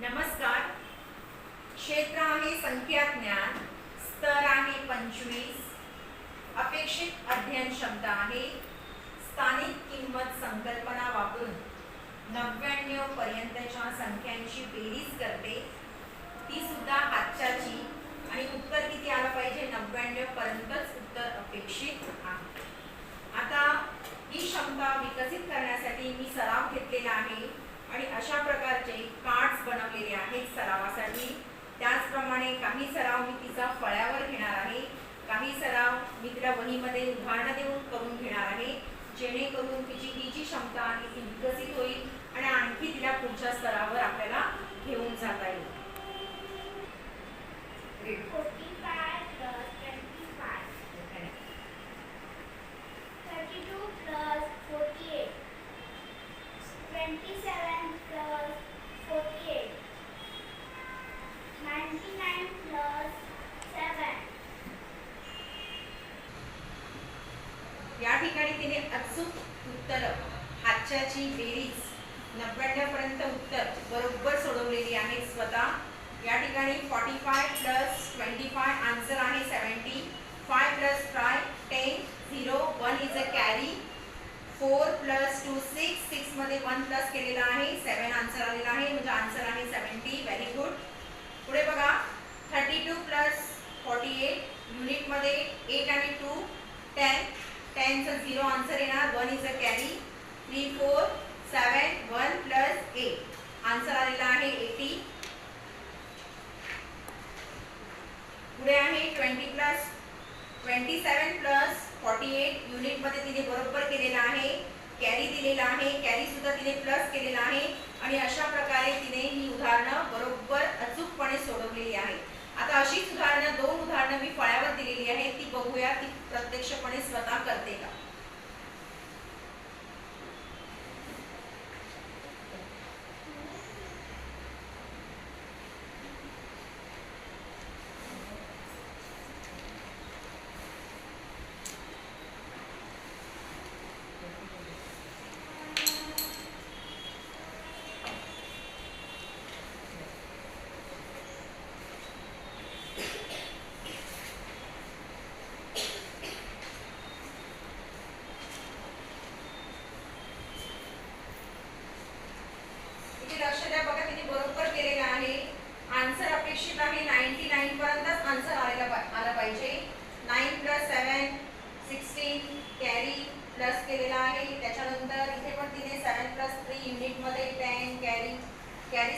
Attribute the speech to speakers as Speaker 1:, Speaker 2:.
Speaker 1: नमस्कार. क्षेत्र आहे संख्या ज्ञान स्तर आहे पंचवीस अपेक्षित अध्ययन क्षमता आहे स्थानिक किंमत संकल्पना वापरून नव्याण्णव पर्यंतच्या संख्यांची बेरीज करते. ती सुद्धा हातच्याची आणि उत्तर किती आलं पाहिजे? नव्याण्णव पर्यंतच उत्तर अपेक्षित आहे. आता ही क्षमता विकसित करण्यासाठी मी सराव घेतलेला आहे. आणि अशा प्रकारचे कार्ड्स बनवलेले आहेत सरावासाठी. त्याचप्रमाणे काही सराव मी तिचा फळ्यावर घेणार आहे. काही सराव मी तिला वहीमध्ये उदाहरणं देऊन करून घेणार आहे. जेणेकरून तिची ही जी क्षमता आहे या ठिकाणी तिने अचूक उत्तर हातच्याची बेरीज नव्याण्णवपर्यंत उत्तर बरोबर सोडवलेली आहे स्वतः. या ठिकाणी forty five plus twenty five answer आहे seventy five plus five ten zero one is a carry four plus two six सिक्समध्ये one plus केलेला आहे सेवन आन्सर आलेला आहे. म्हणजे आन्सर आहे सेवन्टी व्हेरी गुड पुढे बघा thirty two plus forty eight युनिटमध्ये एट आणि टू टेन टेनचं झिरो आन्सर येणार. One is a carry three four seven one plus eight answer आलेला आहे एटी पुढे आहे twenty plus twenty seven plus forty eight युनिटमध्ये तिने बरोबर केलेला आहे. कॅरी दिलेला आहे. कॅरी सुद्धा तिने प्लस केलेला आहे. आणि अशा प्रकारे तिने ही उदाहरणं बरोबर अचूकपणे सोडवलेली आहे आता अशीच उदाहरणं दोन उदाहरणं मी फळ्यावर दिलेली आहे ती बघूया ती प्रत्यक्षपणे स्वतः करते का? इथे लक्ष द्या. बघा तिने बरोबर केलेलं आहे. आन्सर अपेक्षित आहे. नाईन्टी नाईन पर्यंतच आन्सर आलेला आला पाहिजे. Nine plus seven sixteen carry plus केलेला आहे. त्याच्यानंतर इथे पण तिने सेवन प्लस थ्री युनिटमध्ये टेन कॅरी कॅरी